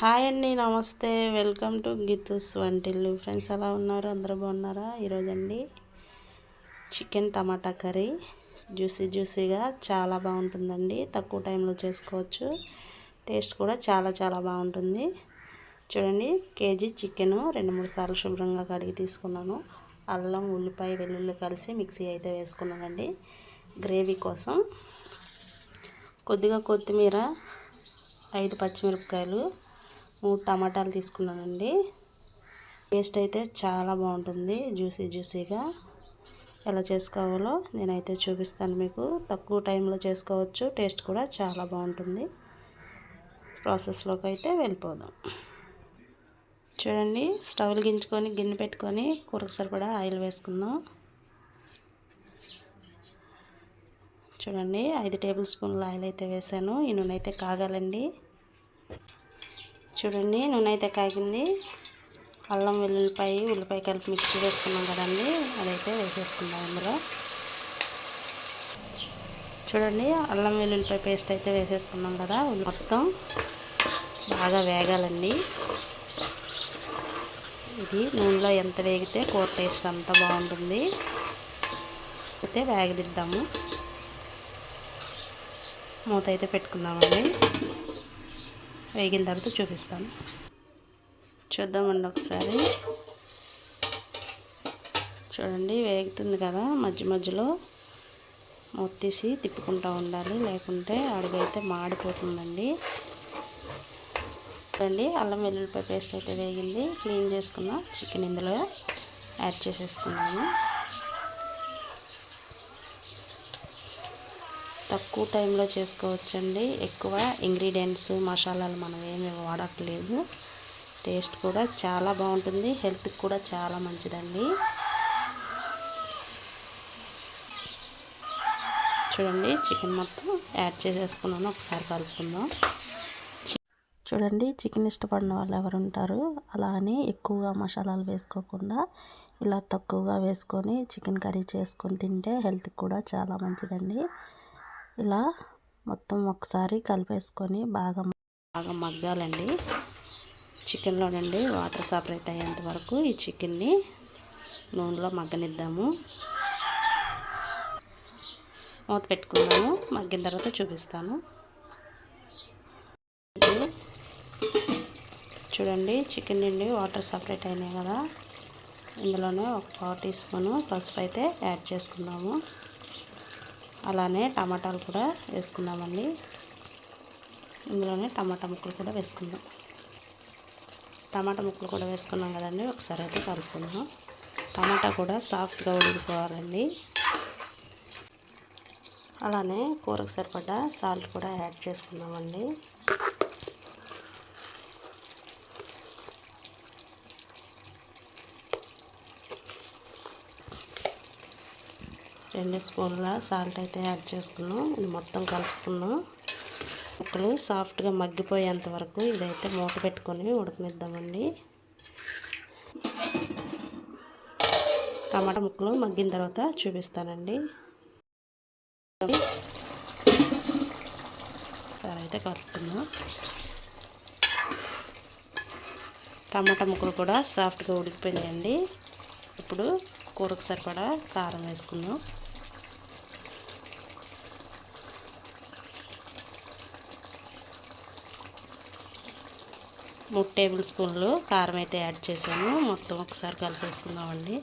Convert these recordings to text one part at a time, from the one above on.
Hi అండి నమస్తే. Welcome to Geethu's వంటిల్లు. ఫ్రెండ్స్ ఎలా ఉన్నారు? అందరూ బాగున్నారా? ఈరోజండి చికెన్ టమాటా కర్రీ. జ్యూసీ జ్యూసీగా చాలా బాగుంటుందండి. తక్కువ టైంలో చేసుకోవచ్చు. టేస్ట్ కూడా చాలా చాలా బాగుంటుంది. చూడండి కేజీ చికెన్ రెండు మూడు సార్లు శుభ్రంగా కడిగి తీసుకున్నాను. అల్లం ఉల్లిపాయ వెల్లుల్లి కలిసి మిక్సీ అయితే వేసుకున్నానండి. గ్రేవీ కోసం కొద్దిగా కొత్తిమీర ఐదు పచ్చిమిరపకాయలు మూడు టమాటాలు తీసుకున్నానండి. టేస్ట్ అయితే చాలా బాగుంటుంది జ్యూసీ జ్యూసీగా. ఎలా చేసుకోవాలో నేనైతే చూపిస్తాను మీకు. తక్కువ టైంలో చేసుకోవచ్చు టేస్ట్ కూడా చాలా బాగుంటుంది. ప్రాసెస్లోకి అయితే వెళ్ళిపోదాం. చూడండి స్టవ్ గింజుకొని గిన్నె పెట్టుకొని కూరకు సరిపడా ఆయిల్ వేసుకుందాం. చూడండి ఐదు టేబుల్ స్పూన్ల ఆయిల్ అయితే వేసాను. ఈ నూనె అయితే కాగాలండి. చూడండి నూనె అయితే కాగింది. అల్లం వెల్లుల్లిపాయ ఉల్లిపాయ కలిపి మిక్సీ వేసుకున్నాం కదండి. అదైతే వేసేసుకుందాం అందులో చూడండి అల్లం వెల్లుల్లిపాయ పేస్ట్ అయితే వేసేసుకున్నాం కదా. మొత్తం బాగా వేగాలండి. ఇది నూనెలో ఎంత వేగితే కూర టేస్ట్ అంత బాగుంటుంది. అయితే వేగదిద్దాము. మూత అయితే పెట్టుకుందామండి. వేగిన తర్వాత చూపిస్తాను. చూద్దామండి ఒకసారి. చూడండి వేగుతుంది కదా మధ్య మధ్యలో. మొత్తేసి తిప్పుకుంటూ ఉండాలి. లేకుంటే అడుగైతే మాడిపోతుందండి. చూడండి అల్లం వెల్లుల్లిపాయ పేస్ట్ అయితే వేగింది. క్లీన్ చేసుకున్న చికెన్ ఇందులో యాడ్ చేసేసుకున్నాను. తక్కువ టైంలో చేసుకోవచ్చండి. ఎక్కువ ఇంగ్రీడియంట్స్ మసాలాలు మనం ఏమి వాడట్లేదు. టేస్ట్ కూడా చాలా బాగుంటుంది. హెల్త్కి కూడా చాలా మంచిదండి. చూడండి చికెన్ మొత్తం యాడ్ చేసేసుకున్నాను. ఒకసారి కలుపుకుందాం. చూడండి చికెన్ ఇష్టపడిన వాళ్ళు ఎవరు ఉంటారు? అలా అని ఎక్కువగా మసాలాలు వేసుకోకుండా ఇలా తక్కువగా వేసుకొని చికెన్ కర్రీ చేసుకొని తింటే హెల్త్కి కూడా చాలా మంచిదండి. ఇలా మొత్తం ఒకసారి కలిపేసుకొని బాగా బాగా మగ్గాలండి. చికెన్లో నుండి వాటర్ సపరేట్ అయ్యేంత వరకు ఈ చికెన్ని నూనెలో మగ్గనిద్దాము. మూత పెట్టుకున్నాము మగ్గిన తర్వాత చూపిస్తాను. చూడండి చికెన్ నుండి వాటర్ సపరేట్ అయినాయి కదా. ఇందులోనే ఒక పావు టీ స్పూను పసుపు అయితే యాడ్ చేసుకుందాము. అలానే టమాటాలు కూడా వేసుకుందామండి. ఇందులోనే టమాటా ముక్కలు కూడా వేసుకుందాం. టమాటా ముక్కలు కూడా వేసుకున్నాం కదండి ఒకసారి అయితే కలుపుకుందాం టమాటా కూడా సాఫ్ట్గా ఉడికిపోవాలండి. అలానే కూరకు సరిపడ్డ సాల్ట్ కూడా యాడ్ చేసుకుందామండి. రెండు స్పూన్ల సాల్ట్ అయితే యాడ్ చేసుకున్నాం. ఇది మొత్తం కలుపుకున్నాం. ముక్కలు సాఫ్ట్గా మగ్గిపోయేంత వరకు ఇదైతే మూత పెట్టుకొని ఉడకనిద్దామండి. టమాటా ముక్కలు మగ్గిన తర్వాత చూపిస్తానండి. సరే అయితే కలుపుకుందాం. టమాటా ముక్కలు కూడా సాఫ్ట్గా ఉడికిపోయినాయండి. ఇప్పుడు కూరకు సరిపడా కారం వేసుకుందాం. మూడు టేబుల్ స్పూన్లు కారం అయితే యాడ్ చేసాము మొత్తం ఒకసారి కలిపేసుకుందామండి.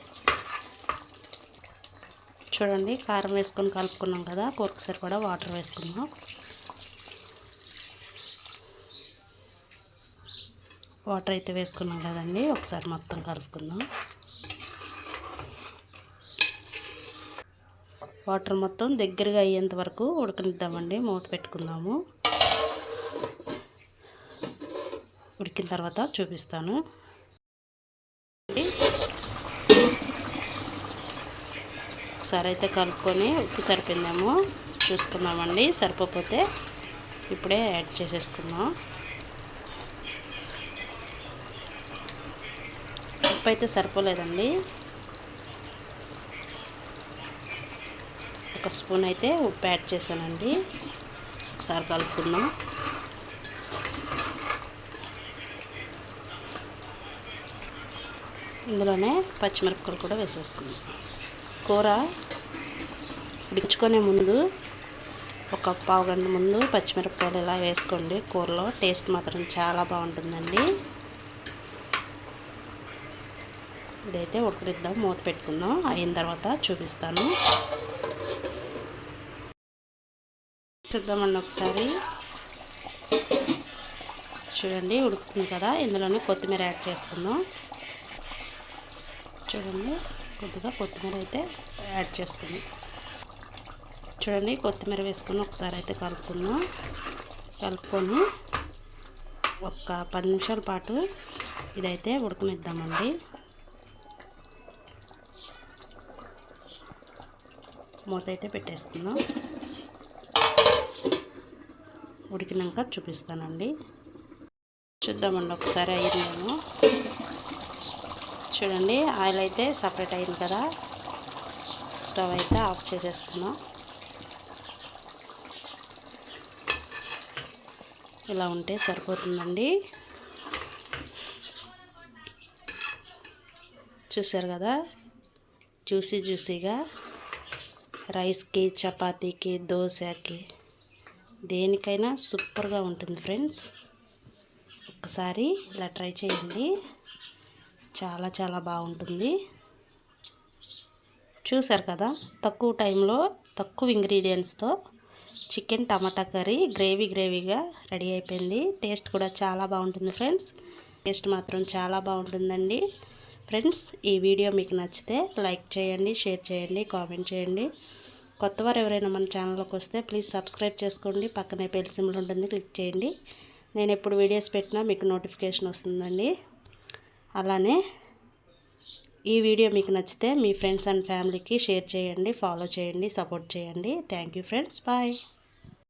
చూడండి కారం వేసుకొని కలుపుకున్నాం కదా కూరకు సరిపడా వాటర్ వేసుకుందాం. వాటర్ అయితే వేసుకున్నాం కదండి ఒకసారి మొత్తం కలుపుకుందాం. వాటర్ మొత్తం దగ్గరగా అయ్యేంత వరకు ఉడకనిద్దామండి మూత పెట్టుకుందాము. ఉడికిన తర్వాత చూపిస్తాను. ఒకసారి అయితే కలుపుకొని ఉప్పు సరిపోయిందేమో చూసుకుందామండి. సరిపోతే ఇప్పుడే యాడ్ చేసేసుకుందాం. ఉప్పు అయితే సరిపోలేదండి. ఒక స్పూన్ అయితే ఉప్పు యాడ్ చేశానండి. ఒకసారి కలుపుకుందాం. ఇందులోనే పచ్చిమిరపకాయలు కూడా వేసేసుకుందాం. కూర ఉడికించుకునే ముందు ఒక పావు గంట ముందు పచ్చిమిరపకాయలు ఇలా వేసుకోండి. కూరలో టేస్ట్ మాత్రం చాలా బాగుంటుందండి. ఇదైతే ఉడకనిద్దాం మూత పెట్టుకుందాం. అయిన తర్వాత చూపిస్తాను. చూద్దామండి ఒకసారి. చూడండి ఉడుకుతుంది కదా. ఇందులోనే కొత్తిమీర యాడ్ చేసుకుందాం. చూడండి. కొద్దిగా కొత్తిమీర అయితే యాడ్ చేసుకుందాం చూడండి కొత్తిమీర వేసుకుని ఒకసారి అయితే కలుపుకుందాం. కలుపుకొని ఒక పది నిమిషాల పాటు ఇదైతే ఉడకనిద్దామండి. మూత అయితే పెట్టేస్తున్నాం ఉడికినాక చూపిస్తానండి. చూద్దామండి ఒకసారి అయ్యిందేమో చూడండి ఆయిల్ అయితే సపరేట్ అయింది కదా. స్టవ్ అయితే ఆఫ్ చేసేసుకున్నాం ఇలా ఉంటే సరిపోతుందండి. చూసారు కదా? జ్యూసీ జ్యూసీగా. రైస్కి చపాతీకి దోశకి దేనికైనా సూపర్గా ఉంటుంది ఫ్రెండ్స్. ఒక్కసారి ఇలా ట్రై చేయండి. చాలా చాలా బాగుంటుంది. చూసారు కదా? తక్కువ టైంలో తక్కువ ఇంగ్రీడియంట్స్తో చికెన్ టమాటా కర్రీ గ్రేవీ గ్రేవీగా రెడీ అయిపోయింది. టేస్ట్ కూడా చాలా బాగుంటుంది ఫ్రెండ్స్. టేస్ట్ మాత్రం చాలా బాగుంటుందండి. ఫ్రెండ్స్ ఈ వీడియో మీకు నచ్చితే లైక్ చేయండి షేర్ చేయండి కామెంట్ చేయండి. కొత్తవారు ఎవరైనా మన ఛానల్లోకి వస్తే ప్లీజ్ సబ్స్క్రైబ్ చేసుకోండి. పక్కనే పెళ్ళి సిమ్లు ఉంటుంది క్లిక్ చేయండి. నేను ఎప్పుడు వీడియోస్ పెట్టినా మీకు నోటిఫికేషన్ వస్తుందండి. అలానే ఈ వీడియో మీకు నచ్చితే మీ ఫ్రెండ్స్ అండ్ ఫ్యామిలీకి షేర్ చేయండి ఫాలో చేయండి సపోర్ట్ చేయండి. Thank friends. బాయ్.